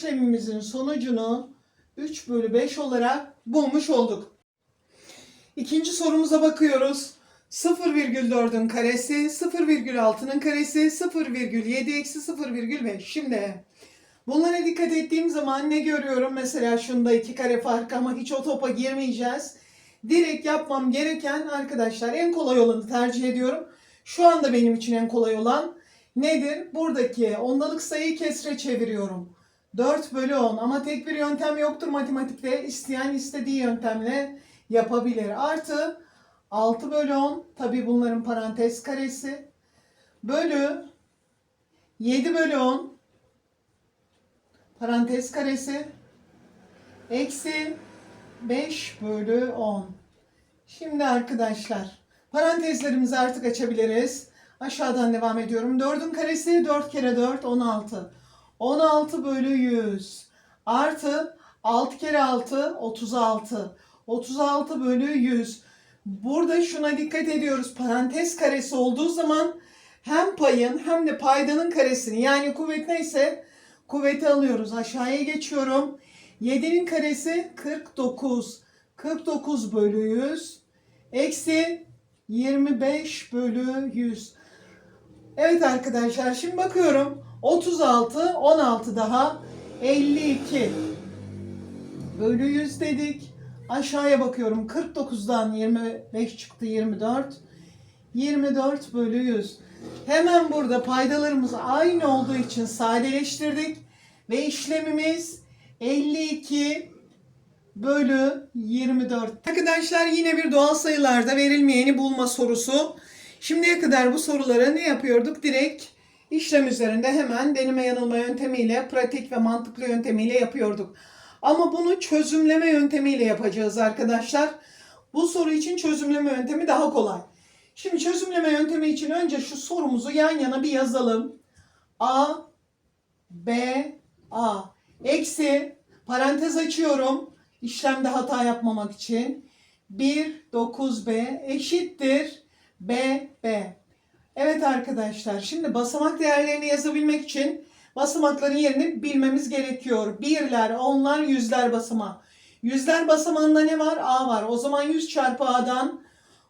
işlemimizin sonucunu 3 bölü 5 olarak bulmuş olduk. İkinci sorumuza bakıyoruz. 0,4'ün karesi, 0,6'nın karesi, 0,7 eksi 0,5. Şimdi bunlara dikkat ettiğim zaman ne görüyorum? Mesela şunda iki kare fark ama hiç o topa girmeyeceğiz. Direkt yapmam gereken arkadaşlar en kolay olanı tercih ediyorum. Şu anda benim için en kolay olan nedir? Buradaki ondalık sayıyı kesre çeviriyorum. 4 bölü 10 ama tek bir yöntem yoktur matematikte. İsteyen istediği yöntemle yapabilir. Artı 6 bölü 10 tabi bunların parantez karesi bölü 7 bölü 10 parantez karesi eksi 5 bölü 10. Şimdi arkadaşlar parantezlerimizi artık açabiliriz. Aşağıdan devam ediyorum. 4'ün karesi 4 kere 4 16. 16 bölü 100 artı 6 kere 6 36. 36 bölü 100. Burada şuna dikkat ediyoruz. Parantez karesi olduğu zaman hem payın hem de paydanın karesini yani kuvvet neyse kuvveti alıyoruz. Aşağıya geçiyorum. 7'nin karesi 49. 49 bölü 100 eksi 25 bölü 100. Evet arkadaşlar şimdi bakıyorum. 36, 16 daha 52 bölü 100 dedik. Aşağıya bakıyorum. 49'dan 25 çıktı 24. 24 bölü 100. Hemen burada paydalarımız aynı olduğu için sadeleştirdik. Ve işlemimiz 52 bölü 24. Arkadaşlar yine bir doğal sayılarda verilmeyeni bulma sorusu. Şimdiye kadar bu soruları ne yapıyorduk? Direkt işlem üzerinde hemen deneme yanılma yöntemiyle, pratik ve mantıklı yöntemiyle yapıyorduk. Ama bunu çözümleme yöntemiyle yapacağız arkadaşlar. Bu soru için çözümleme yöntemi daha kolay. Şimdi çözümleme yöntemi için önce şu sorumuzu yan yana bir yazalım. A, B, A. Eksi, parantez açıyorum. İşlemde hata yapmamak için. 1, 9B eşittir B, B. Evet arkadaşlar şimdi basamak değerlerini yazabilmek için basamakların yerini bilmemiz gerekiyor. Birler, onlar, yüzler basamağı. Yüzler basamağında ne var? A var. O zaman 100 çarpı A'dan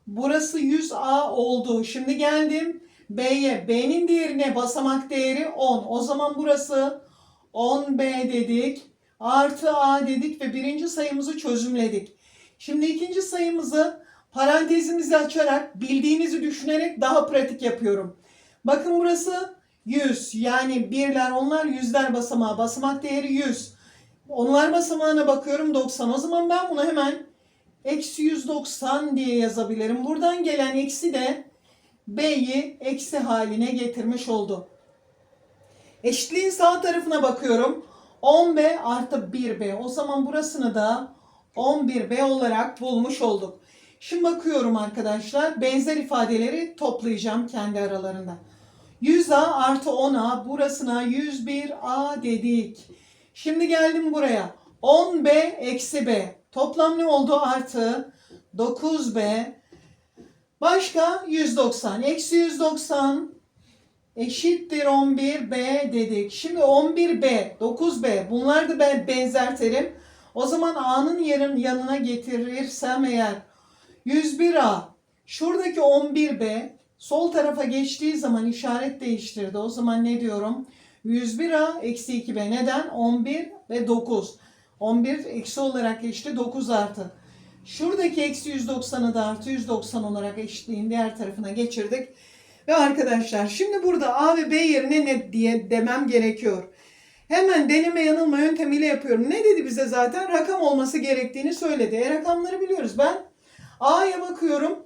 burası 100A oldu. Şimdi geldim B'ye. B'nin değerine basamak değeri 10. O zaman burası 10B dedik. Artı A dedik ve birinci sayımızı çözümledik. Şimdi ikinci sayımızı parantezimizi açarak bildiğinizi düşünerek daha pratik yapıyorum. Bakın burası 100 yani birler onlar yüzler basamağı basamak değeri 100. Onlar basamağına bakıyorum 90 o zaman ben bunu hemen eksi 190 diye yazabilirim. Buradan gelen eksi de B'yi eksi haline getirmiş oldu. Eşitliğin sağ tarafına bakıyorum. 10B artı 1B. O zaman burasını da 11B olarak bulmuş olduk. Şimdi bakıyorum arkadaşlar. Benzer ifadeleri toplayacağım kendi aralarında. 100A artı 10A burasına 101A dedik. Şimdi geldim buraya. 10B eksi B. Toplam ne oldu? Artı 9B. Başka 190. Eksi 190 eşittir 11B dedik. Şimdi 11B, 9B bunlar da ben benzerterim. O zaman A'nın yerin yanına getirirsem eğer 101A şuradaki 11B sol tarafa geçtiği zaman işaret değiştirdi. O zaman ne diyorum? 101A eksi 2B neden? 11 ve 9. 11 eksi olarak geçti 9 artı. Şuradaki eksi 190'ı da artı 190 olarak eşitliğin diğer tarafına geçirdik. Ve arkadaşlar şimdi burada A ve B yerine ne diye demem gerekiyor. Hemen deneme yanılma yöntemiyle yapıyorum. Ne dedi bize zaten? Rakam olması gerektiğini söyledi. E rakamları biliyoruz. Ben A'ya bakıyorum.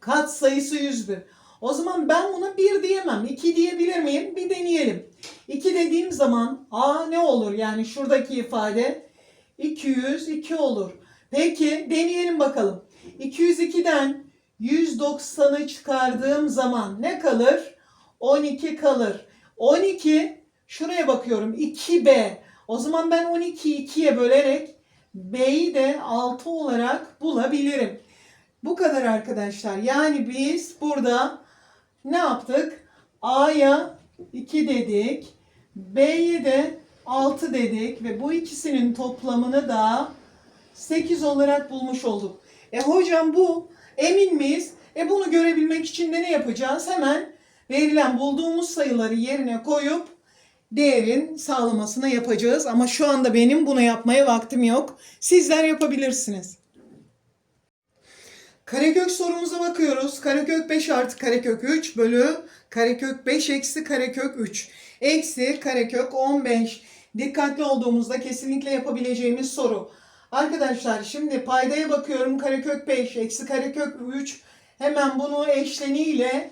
Kat sayısı 101. O zaman ben buna 1 diyemem. 2 diyebilir miyim? Bir deneyelim. 2 dediğim zaman A ne olur? Yani şuradaki ifade 202 olur. Peki deneyelim bakalım. 202'den 190'ı çıkardığım zaman ne kalır? 12 kalır. 12 şuraya bakıyorum 2B. O zaman ben 12'yi 2'ye bölerek B'yi de 6 olarak bulabilirim. Bu kadar arkadaşlar. Yani biz burada ne yaptık? A'ya 2 dedik. B'ye de 6 dedik ve bu ikisinin toplamını da 8 olarak bulmuş olduk. E hocam bu emin miyiz? E bunu görebilmek için de ne yapacağız? Hemen verilen bulduğumuz sayıları yerine koyup değerin sağlamasını yapacağız. Ama şu anda benim bunu yapmaya vaktim yok. Sizler yapabilirsiniz. Karekök sorumuza bakıyoruz. Karekök 5 artı karekök 3 bölü karekök 5 eksi karekök 3. Eksi karekök 15. Dikkatli olduğumuzda kesinlikle yapabileceğimiz soru. Arkadaşlar şimdi paydaya bakıyorum. Karekök 5 eksi karekök 3. Hemen bunu eşleniyle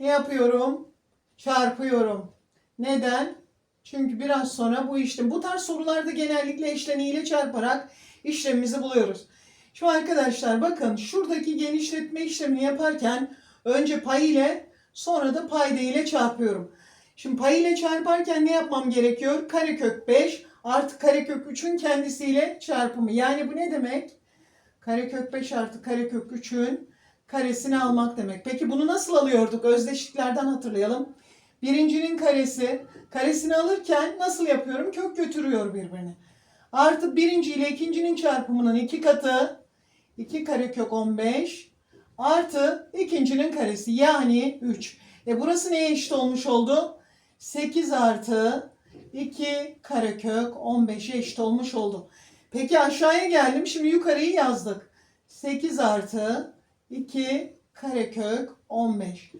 ne yapıyorum? Çarpıyorum. Neden? Çünkü biraz sonra bu işlem, bu tarz sorularda genellikle eşleniyle çarparak işlemimizi buluyoruz. Şu arkadaşlar bakın şuradaki genişletme işlemini yaparken önce pay ile sonra da payda ile çarpıyorum. Şimdi pay ile çarparken ne yapmam gerekiyor? Karekök 5 artı karekök 3'ün kendisiyle çarpımı. Yani bu ne demek? Karekök 5 artı karekök 3'ün karesini almak demek. Peki bunu nasıl alıyorduk? Özdeşliklerden hatırlayalım. Birincinin karesi, karesini alırken nasıl yapıyorum? Kök götürüyor birbirine. Artı birinci ile ikincinin çarpımının iki katı 2 karekök 15 artı ikincinin karesi yani 3. E burası neye eşit olmuş oldu? 8 artı 2 karekök 15'e eşit olmuş oldu. Peki aşağıya geldim. Şimdi yukarıyı yazdık. 8 artı 2 karekök 15.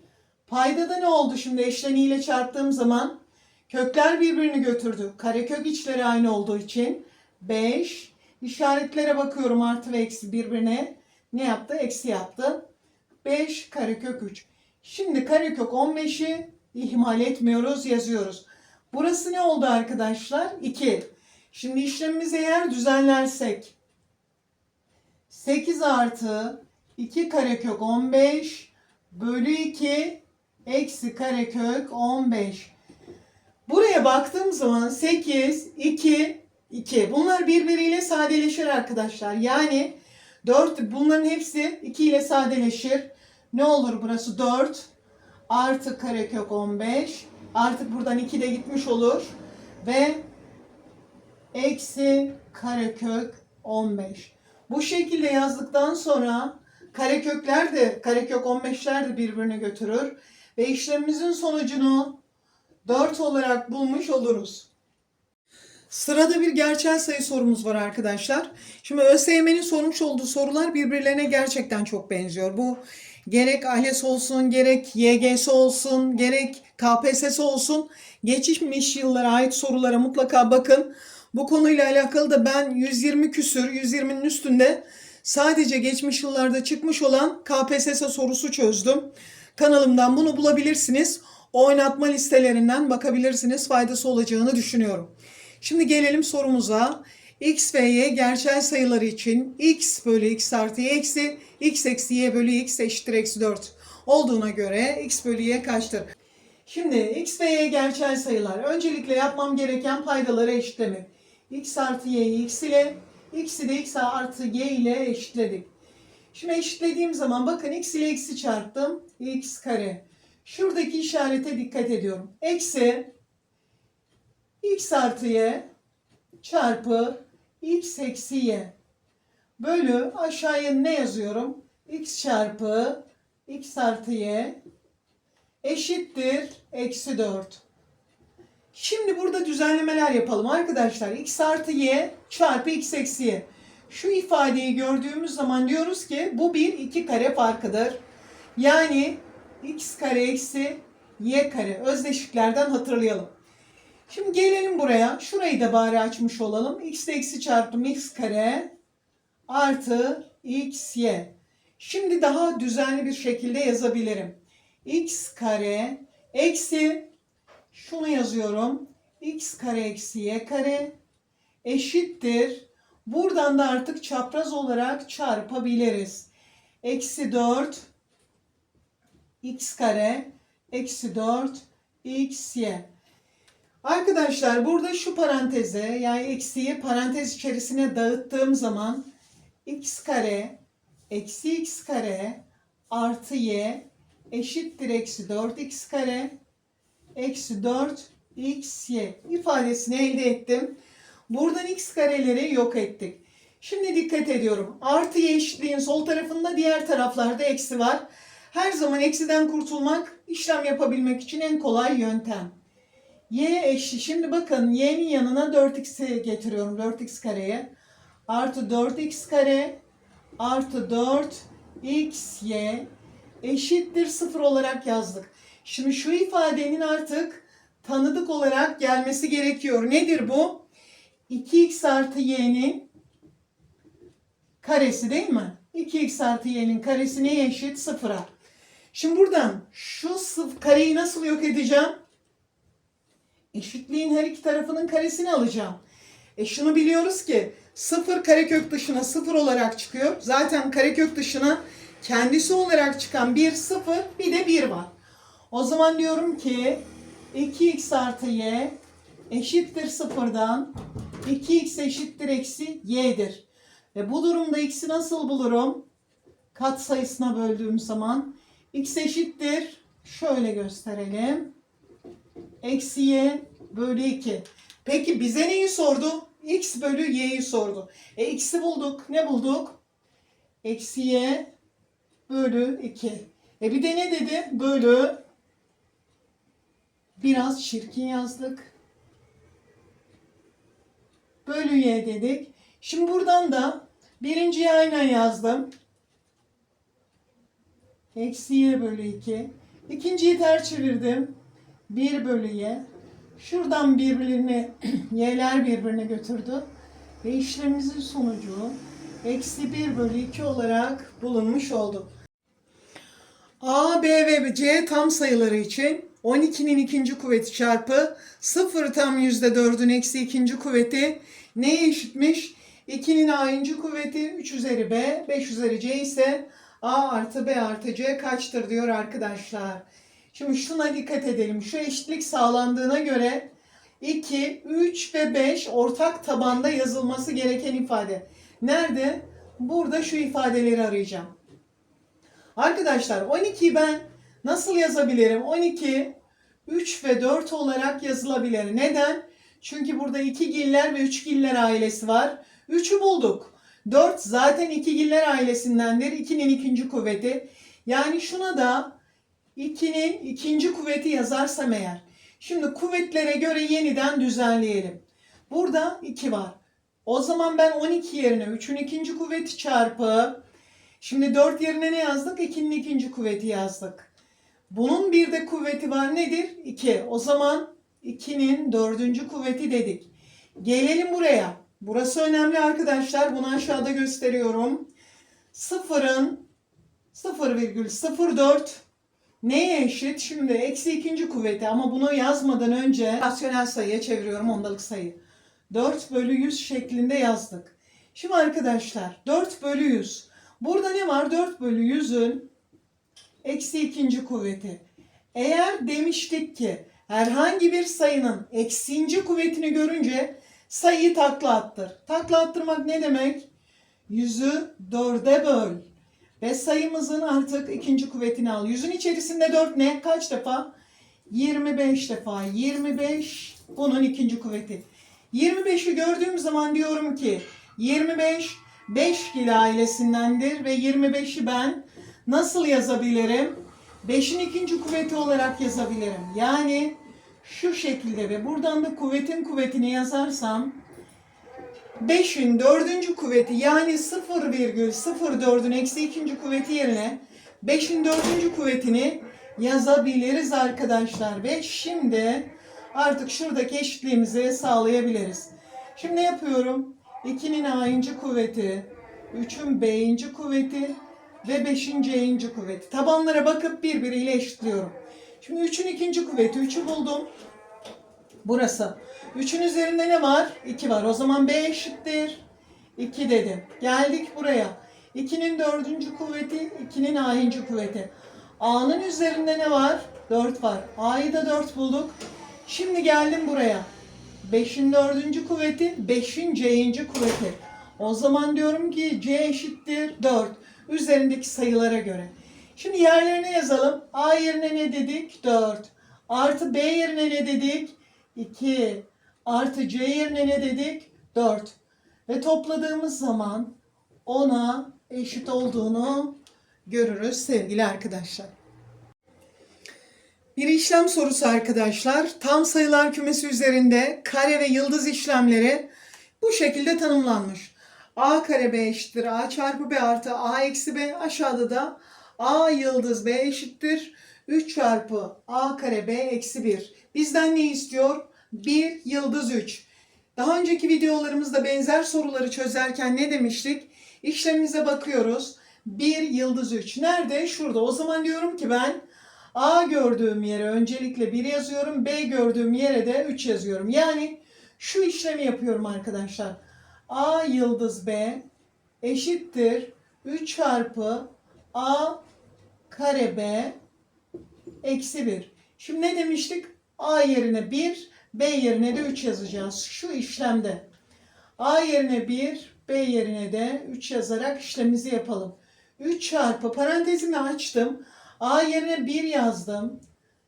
Payda da ne oldu şimdi eşleniyle çarptığım zaman? Kökler birbirini götürdü. Karekök içleri aynı olduğu için 5. İşaretlere bakıyorum artı ve eksi birbirine. Ne yaptı? Eksi yaptı. 5 karekök 3. Şimdi karekök 15'i ihmal etmiyoruz yazıyoruz. Burası ne oldu arkadaşlar? 2. Şimdi işlemimizi eğer düzenlersek 8 artı 2 karekök 15 bölü 2 eksi karekök 15. Buraya baktığım zaman 8, 2, 2. Bunlar birbiriyle sadeleşir arkadaşlar. Yani 4 bunların hepsi 2 ile sadeleşir. Ne olur burası 4 artı karekök 15. Artık buradan 2 de gitmiş olur. Ve eksi karekök 15. Bu şekilde yazdıktan sonra karekökler de karekök 15'ler de birbirini götürür. Ve işlemimizin sonucunu 4 olarak bulmuş oluruz. Sırada bir gerçel sayı sorumuz var arkadaşlar. Şimdi ÖSYM'nin sormuş olduğu sorular birbirlerine gerçekten çok benziyor. Bu gerek ALES olsun, gerek YGS olsun, gerek KPSS olsun. Geçmiş yıllara ait sorulara mutlaka bakın. Bu konuyla alakalı da ben 120 küsür, 120'nin üstünde sadece geçmiş yıllarda çıkmış olan KPSS sorusu çözdüm. Kanalımdan bunu bulabilirsiniz. Oynatma listelerinden bakabilirsiniz. Faydası olacağını düşünüyorum. Şimdi gelelim sorumuza. x ve y gerçel sayıları için x bölü x artı y eksi x eksi y bölü x eşittir eksi 4 olduğuna göre x bölü y kaçtır? Şimdi x ve y gerçel sayılar. Öncelikle yapmam gereken paydaları eşitlemek. x artı y'yi x ile x'i de x artı y ile eşitledik. Şimdi eşitlediğim zaman bakın x ile x'i çarptım. x kare. Şuradaki işarete dikkat ediyorum. Eksi x artı y çarpı x eksi y bölü aşağıya ne yazıyorum? x çarpı x artı y eşittir eksi 4. Şimdi burada düzenlemeler yapalım arkadaşlar. x artı y çarpı x eksi y. Şu ifadeyi gördüğümüz zaman diyoruz ki bu bir iki kare farkıdır. Yani x kare eksi y kare özdeşiklerden hatırlayalım. Şimdi gelelim buraya. Şurayı da bari açmış olalım. x eksi çarpım x kare artı x y. Şimdi daha düzenli bir şekilde yazabilirim. x kare eksi şunu yazıyorum. x kare eksi y kare eşittir. Buradan da artık çapraz olarak çarpabiliriz. Eksi 4 x kare eksi 4 x y. Arkadaşlar burada şu paranteze yani eksiyi parantez içerisine dağıttığım zaman x kare eksi x kare artı y eşittir eksi 4 x kare eksi 4 x, y ifadesini elde ettim. Buradan x kareleri yok ettik. Şimdi dikkat ediyorum. Artı y eşitliğin sol tarafında diğer taraflarda eksi var. Her zaman eksiden kurtulmak işlem yapabilmek için en kolay yöntem. y eşit. Şimdi bakın y'nin yanına 4x'i getiriyorum. 4x kareye. Artı 4x kare artı 4xy eşittir 0 olarak yazdık. Şimdi şu ifadenin artık tanıdık olarak gelmesi gerekiyor. Nedir bu? 2x artı y'nin karesi değil mi? 2x artı y'nin karesi neye eşit? Sıfıra. Şimdi buradan şu sıf kareyi nasıl yok edeceğim? Eşitliğin her iki tarafının karesini alacağım. E şunu biliyoruz ki sıfır karekök dışına sıfır olarak çıkıyor. Zaten karekök dışına kendisi olarak çıkan bir sıfır bir de bir var. O zaman diyorum ki 2x artı y eşittir sıfırdan 2x eşittir eksi y'dir. Ve bu durumda x'i nasıl bulurum? Kat sayısına böldüğüm zaman x eşittir. Şöyle gösterelim. Eksi y bölü 2. Peki bize neyi sordu? x bölü y'yi sordu. E x'i bulduk. Ne bulduk? Eksi y bölü 2. E bir de ne dedi? Bölü biraz çirkin yazdık. Bölü y dedik. Şimdi buradan da birinciyi aynen yazdım. Eksi y bölü 2. İkinciyi ters çevirdim. 1 bölü y. Şuradan birbirine y'ler birbirine götürdü. Ve işlemimizin sonucu eksi 1 bölü 2 olarak bulunmuş oldu. A, B ve C tam sayıları için 12'nin ikinci kuvveti çarpı 0 tam %4'ün eksi ikinci kuvveti neye eşitmiş? 2'nin A'yıncı kuvveti 3 üzeri B, 5 üzeri C ise A artı B artı C kaçtır diyor arkadaşlar. Şimdi şuna dikkat edelim. Şu eşitlik sağlandığına göre 2, 3 ve 5 ortak tabanda yazılması gereken ifade. Nerede? Burada şu ifadeleri arayacağım. Arkadaşlar 12'yi ben nasıl yazabilirim? 12 3 ve 4 olarak yazılabilir. Neden? Çünkü burada 2 giller ve 3 giller ailesi var. 3'ü bulduk. 4 zaten 2 giller ailesindendir. 2'nin ikinci kuvveti. Yani şuna da 2'nin ikinci kuvveti yazarsam eğer. Şimdi kuvvetlere göre yeniden düzenleyelim. Burada 2 var. O zaman ben 12 yerine 3'ün ikinci kuvveti çarpı Şimdi 4 yerine ne yazdık? 2'nin ikinci kuvveti yazdık. Bunun bir de kuvveti var nedir? 2. O zaman 2'nin dördüncü kuvveti dedik. Gelelim buraya. Burası önemli arkadaşlar. Bunu aşağıda gösteriyorum. Sıfırın 0,04 neye eşit? Şimdi eksi ikinci kuvveti ama bunu yazmadan önce rasyonel sayıya çeviriyorum ondalık sayı. 4 bölü 100 şeklinde yazdık. Şimdi arkadaşlar 4 bölü 100. Burada ne var? 4 bölü 100'ün eksi ikinci kuvveti. Eğer demiştik ki herhangi bir sayının eksinci kuvvetini görünce sayıyı takla attır. Takla attırmak ne demek? Yüzü dörde böl. Ve sayımızın artık ikinci kuvvetini al. Yüzün içerisinde 4 ne? Kaç defa? 25 defa. 25 bunun ikinci kuvveti. 25'i gördüğüm zaman diyorum ki 25 5 gil ailesindendir ve 25'i ben nasıl yazabilirim? 5'in ikinci kuvveti olarak yazabilirim. Yani şu şekilde ve buradan da kuvvetin kuvvetini yazarsam 5'in dördüncü kuvveti yani 0,04'ün eksi ikinci kuvveti yerine 5'in dördüncü kuvvetini yazabiliriz arkadaşlar. Ve şimdi artık şuradaki eşitliğimizi sağlayabiliriz. Şimdi ne yapıyorum? 2'nin a'yıncı kuvveti, 3'ün b'yinci kuvveti ve 5'in c'yinci kuvveti. Tabanlara bakıp birbiriyle eşitliyorum. Şimdi 3'ün ikinci kuvveti 3'ü buldum. Burası. 3'ün üzerinde ne var? 2 var. O zaman b eşittir. 2 dedim. Geldik buraya. 2'nin dördüncü kuvveti, 2'nin a'yıncı kuvveti. A'nın üzerinde ne var? 4 var. A'yı da 4 bulduk. Şimdi geldim buraya. 5'in dördüncü kuvveti, 5'in c'yinci kuvveti. O zaman diyorum ki c eşittir 4. Üzerindeki sayılara göre. Şimdi yerlerine yazalım. A yerine ne dedik? 4. Artı B yerine ne dedik? 2 artı C yerine ne dedik? 4. Ve topladığımız zaman 10'a eşit olduğunu görürüz sevgili arkadaşlar. Bir işlem sorusu arkadaşlar. Tam sayılar kümesi üzerinde kare ve yıldız işlemleri bu şekilde tanımlanmış. A kare B eşittir A çarpı B artı A eksi B. Aşağıda da A yıldız B eşittir 3 çarpı A kare B eksi 1. Bizden ne istiyor? 1 yıldız 3. Daha önceki videolarımızda benzer soruları çözerken ne demiştik? İşlemimize bakıyoruz. 1 yıldız 3. Nerede? Şurada. O zaman diyorum ki ben A gördüğüm yere öncelikle 1 yazıyorum. B gördüğüm yere de 3 yazıyorum. Yani şu işlemi yapıyorum arkadaşlar. A yıldız B eşittir 3 çarpı A kare B eksi 1. Şimdi ne demiştik? A yerine 1, B yerine de 3 yazacağız. Şu işlemde. A yerine 1, B yerine de 3 yazarak işlemimizi yapalım. 3 çarpı parantezimi açtım. A yerine 1 yazdım.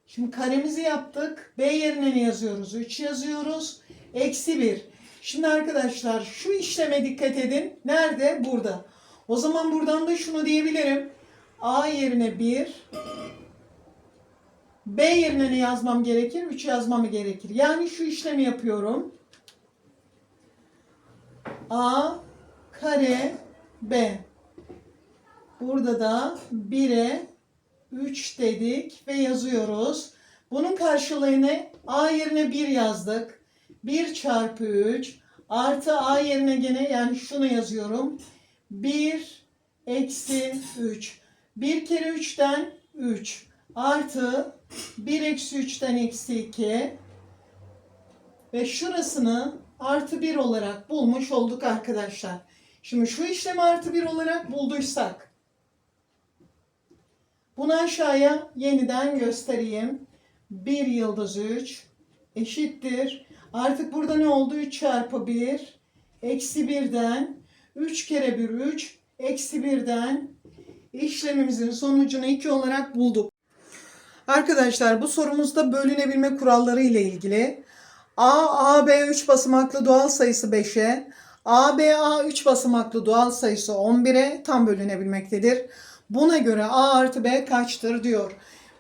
Şimdi karemizi yaptık. B yerine ne yazıyoruz? 3 yazıyoruz. Eksi 1. Şimdi arkadaşlar şu işleme dikkat edin. Nerede? Burada. O zaman buradan da şunu diyebilirim. A yerine 1. B yerine ne yazmam gerekir? 3 yazmam gerekir. Yani şu işlemi yapıyorum. A kare B. Burada da 1'e 3 dedik ve yazıyoruz. Bunun karşılığı ne? A yerine 1 yazdık. 1 çarpı 3 artı A yerine gene yani şunu yazıyorum. 1 eksi 3. 1 kere 3'ten 3 artı 1 eksi 3'ten eksi 2 ve şurasını artı 1 olarak bulmuş olduk arkadaşlar. Şimdi şu işlemi artı 1 olarak bulduysak bunu aşağıya yeniden göstereyim. 1 yıldız 3 eşittir. Artık burada ne oldu? 3 çarpı 1 eksi 1'den 3 kere 1 3 eksi 1'den işlemimizin sonucunu 2 olarak bulduk. Arkadaşlar bu sorumuzda bölünebilme kuralları ile ilgili. A, AB 3 basamaklı doğal sayısı 5'e, ABA 3 basamaklı doğal sayısı 11'e tam bölünebilmektedir. Buna göre A artı B kaçtır diyor.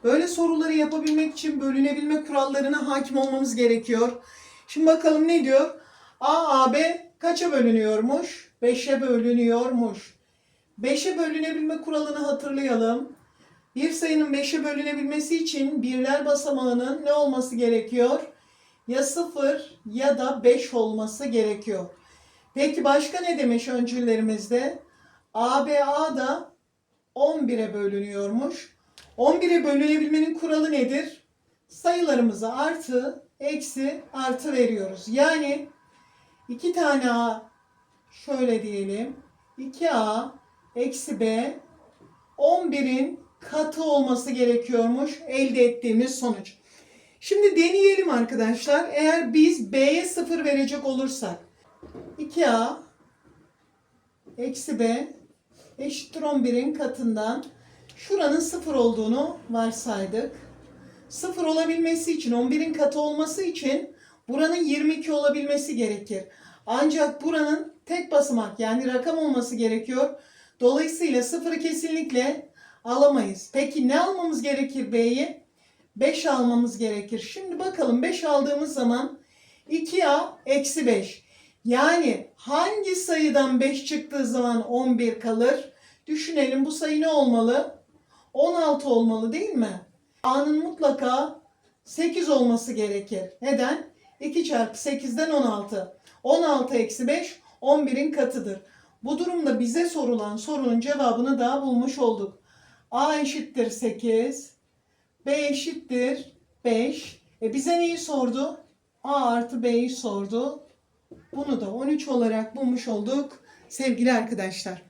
Böyle soruları yapabilmek için bölünebilme kurallarına hakim olmamız gerekiyor. Şimdi bakalım ne diyor? A, AB kaça bölünüyormuş? 5'e bölünüyormuş. 5'e bölünebilme kuralını hatırlayalım. Bir sayının 5'e bölünebilmesi için birler basamağının ne olması gerekiyor? Ya 0 ya da 5 olması gerekiyor. Peki başka ne demiş öncüllerimizde? ABA da 11'e bölünüyormuş. 11'e bölünebilmenin kuralı nedir? Sayılarımıza artı, eksi, artı veriyoruz. Yani 2 tane A şöyle diyelim. 2A eksi B 11'in katı olması gerekiyormuş elde ettiğimiz sonuç. Şimdi deneyelim arkadaşlar. Eğer biz B'ye 0 verecek olursak 2A eksi B eşittir 11'in katından şuranın 0 olduğunu varsaydık. 0 olabilmesi için 11'in katı olması için buranın 22 olabilmesi gerekir. Ancak buranın tek basamak yani rakam olması gerekiyor. Dolayısıyla 0'ı kesinlikle alamayız. Peki ne almamız gerekir B'yi? 5 almamız gerekir. Şimdi bakalım 5 aldığımız zaman 2A eksi 5. Yani hangi sayıdan 5 çıktığı zaman 11 kalır? Düşünelim bu sayı ne olmalı? 16 olmalı değil mi? A'nın mutlaka 8 olması gerekir. Neden? 2 çarpı 8'den 16. 16 eksi 5 11'in katıdır. Bu durumda bize sorulan sorunun cevabını daha bulmuş olduk. A eşittir 8. B eşittir 5. E bize neyi sordu? A artı B'yi sordu. Bunu da 13 olarak bulmuş olduk sevgili arkadaşlar.